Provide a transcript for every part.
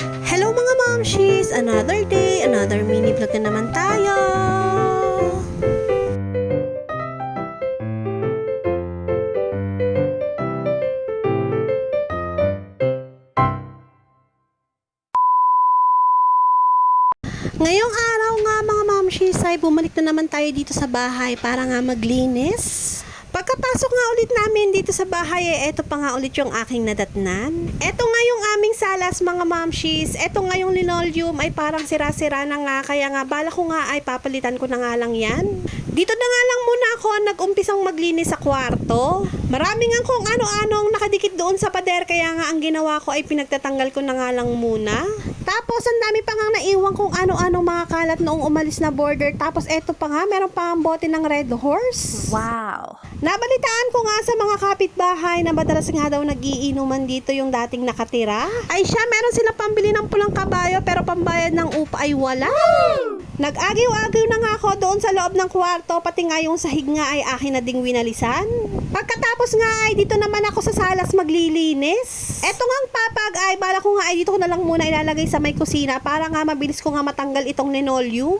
Hello mga momshies! Another day, another mini vlog na naman tayo! Ngayong araw nga mga momshies ay bumalik na naman tayo dito sa bahay para nga maglinis. Pagkapasok nga ulit namin dito sa bahay, eh, eto pa nga ulit yung aking nadatnan. Eto nga yung aming salas mga momshies. Eto nga yung linoleum ay parang sira-sira na nga. Kaya nga bala ko nga ay papalitan ko na nga lang yan. Dito na nga lang muna ako nag-umpisang maglinis sa kwarto. Marami nga kung ano-anong nakadikit doon sa pader kaya nga ang ginawa ko ay pinagtatanggal ko na nga lang muna. Tapos ang dami pa nga naiwan kung ano-anong mga kalat noong umalis na border. Tapos eto pa nga, meron pa ang bote ng Red Horse. Wow. Nabalitaan ko nga sa mga kapitbahay na madalas nga daw nagiinuman dito yung dating nakatira. Ay siya, meron silang pambili ng pulang kabayo pero pambayad ng upa ay wala. Nag-agiw-agiw na nga ako doon sa loob ng kwarto, pati nga yung sahig nga ay akin na ding winalisan. Pagkatapos nga ay dito naman ako sa salas maglilinis. Eto nga ang papag ay bala ko nga ay dito ko na lang muna ilalagay sa may kusina para nga mabilis ko nga matanggal itong linoleum.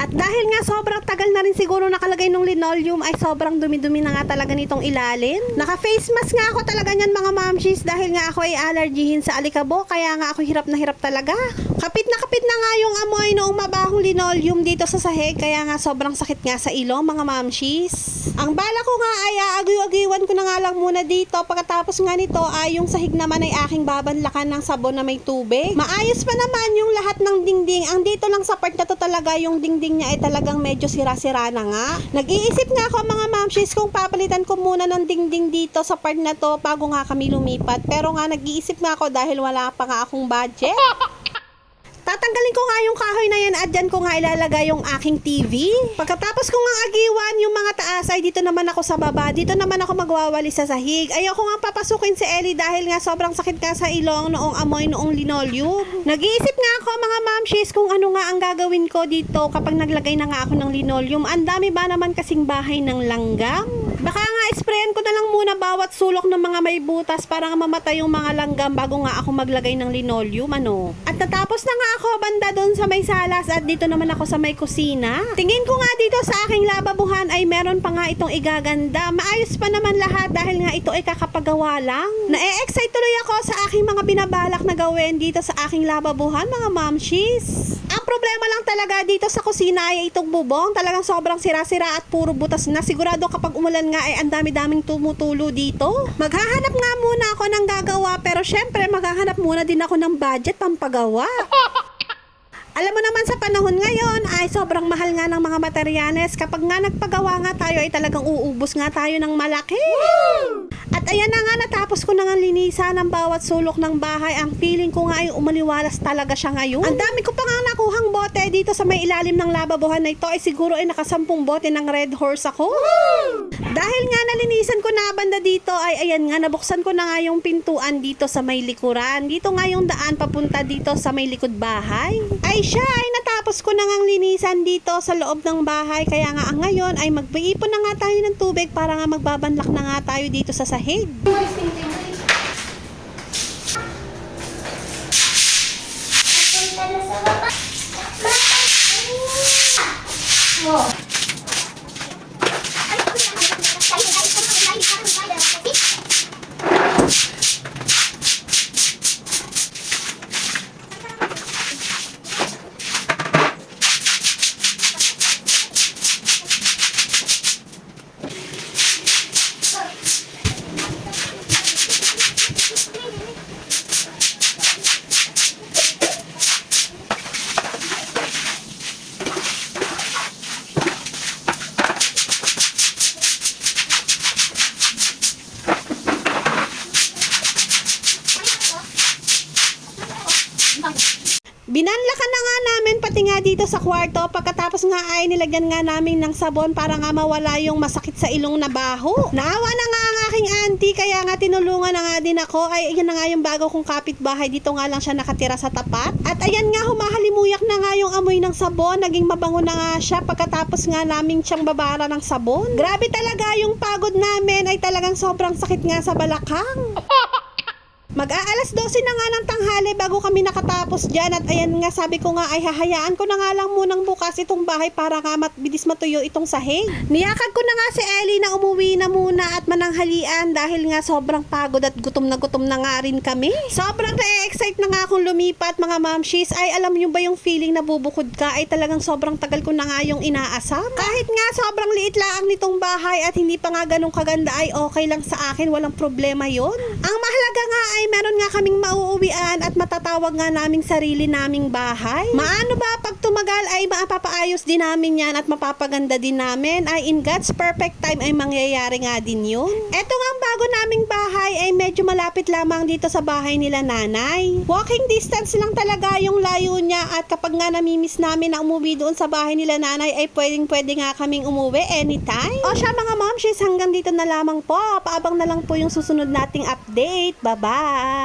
At dahil nga sobrang tagal na rin siguro nakalagay ng linoleum ay sobrang dumi-dumi na nga talaga nitong ilalim. Naka-face mask nga ako talaga niyan mga mamshis dahil nga ako ay allergyhin sa alikabo kaya nga ako hirap na hirap talaga. Kapit na kapit na nga yung amoy noong mabahong linoleum dito sa sahig kaya nga sobrang sakit nga sa ilong mga mamshis. Ang bala ko nga ay aagaw-agawan ko na nga lang muna dito pagkatapos nga nito ay yung sahig naman ay aking babanlakan ng sabon na may tubig. Maayos pa naman yung lahat ng dingding. Ang dito lang sa part na to talaga yung dingding niya ay talagang medyo sira-sira na nga. Nag-iisip nga ako mga mamshis kung papalitan ko muna ng dingding dito sa part na to bago nga kami lumipat. Pero nga nag-iisip nga ako dahil wala pa nga akong budget. Tatanggalin ko nga yung kahoy na yan at dyan ko nga ilalagay yung aking TV. Pagkatapos ko nga agiwan yung mga taas ay dito naman ako sa baba. Dito naman ako magwawali sa sahig. Ayoko nga papasukin si Ellie dahil nga sobrang sakit ka sa ilong noong amoy noong linoleum. Nag-iisip nga ako mga mamshis kung ano nga ang gagawin ko dito kapag naglagay na nga ako ng linoleum. Ang dami ba naman kasing bahay ng langgam? Sprayan ko na lang muna bawat sulok ng mga may butas para nga mamatay yung mga langgam bago nga ako maglagay ng linoleum ano. At natapos na nga ako banda doon sa may salas at dito naman ako sa may kusina. Tingin ko nga dito sa aking lababuhan ay meron pa nga itong igaganda. Maayos pa naman lahat dahil nga ito ay kakapagawa lang. Na-excite tuloy ako sa aking mga binabalak na gawin dito sa aking lababuhan mga mamshis. Ang problema lang talaga dito sa kusina ay itong bubong. Talagang sobrang sira-sira at puro butas na. Sigurado kapag umulan nga ay ang dami-daming tumutulo dito. Maghahanap nga muna ako ng gagawa pero syempre maghahanap muna din ako ng budget pampagawa. Alam mo naman sa panahon ngayon ay sobrang mahal nga ng mga materyales. Kapag nga nagpagawa nga tayo ay talagang uubos nga tayo ng malaki. At ayan na nga natapos ko na nga linisan ang bawat sulok ng bahay. Ang feeling ko nga ay umaliwalas talaga siya ngayon. Ang dami ko pa nga nakuhang bote dito sa may ilalim ng lababuhan na ito ay siguro ay nakasampung bote ng red horse ako. Dahil nga nalinisan ko na banda dito ay ayan nga nabuksan ko na nga yung pintuan dito sa may likuran. Dito nga yung daan papunta dito sa may likod bahay. Ay siya ay natapos ko na ngang linisan dito sa loob ng bahay. Kaya nga ang ngayon ay magbaipon na nga tayo ng tubig para nga magbabanlak na nga tayo dito sa sahig. そ。Binanlakan na nga namin pati nga dito sa kwarto pagkatapos nga ay nilagyan nga namin ng sabon para nga mawala yung masakit sa ilong na baho. Naawa na nga ang aking auntie, kaya nga tinulungan na nga din ako. Ay, ayan na nga yung bago kong kapitbahay. Dito nga lang siya nakatira sa tapat. At ayan nga, humahalimuyak na nga yung amoy ng sabon. Naging mabango na nga siya pagkatapos nga namin siyang babara ng sabon. Grabe talaga yung pagod namin ay talagang sobrang sakit nga sa balakang. Mag-aalas 12 na nga ng tanghali bago kami nakatapos dyan at ayan nga sabi ko nga ay hahayaan ko na nga lang munang bukas itong bahay para nga mabilis matuyo itong sahig. Niyakag ko na nga si Ellie na umuwi na muna at mananghalian dahil nga sobrang pagod at gutom na gutom na nga rin kami. Sobrang na-excite na nga akong lumipat mga mamshis ay alam nyo ba yung feeling na bubukod ka ay talagang sobrang tagal ko na nga yung inaasam. Kahit nga sobrang liit lang nitong bahay at hindi pa nga ganun kaganda ay okay lang sa akin walang problema yon. Ang mahalaga nga ay meron nga kaming mauuwian at matatawag nga naming sarili naming bahay. Maano ba pag tumagal ay maapapaayos din namin yan at mapapaganda din namin ay in God's perfect time ay mangyayari nga din yun. Eto nga ang bago naming bahay ay medyo malapit lamang dito sa bahay nila nanay. Walking distance lang talaga yung layo niya at kapag nga namimiss namin na umuwi doon sa bahay nila nanay ay pwedeng pwede nga kaming umuwi anytime. O siya mga momshies hanggang dito na lamang po. Paabang na lang po yung susunod nating update. Bye-bye!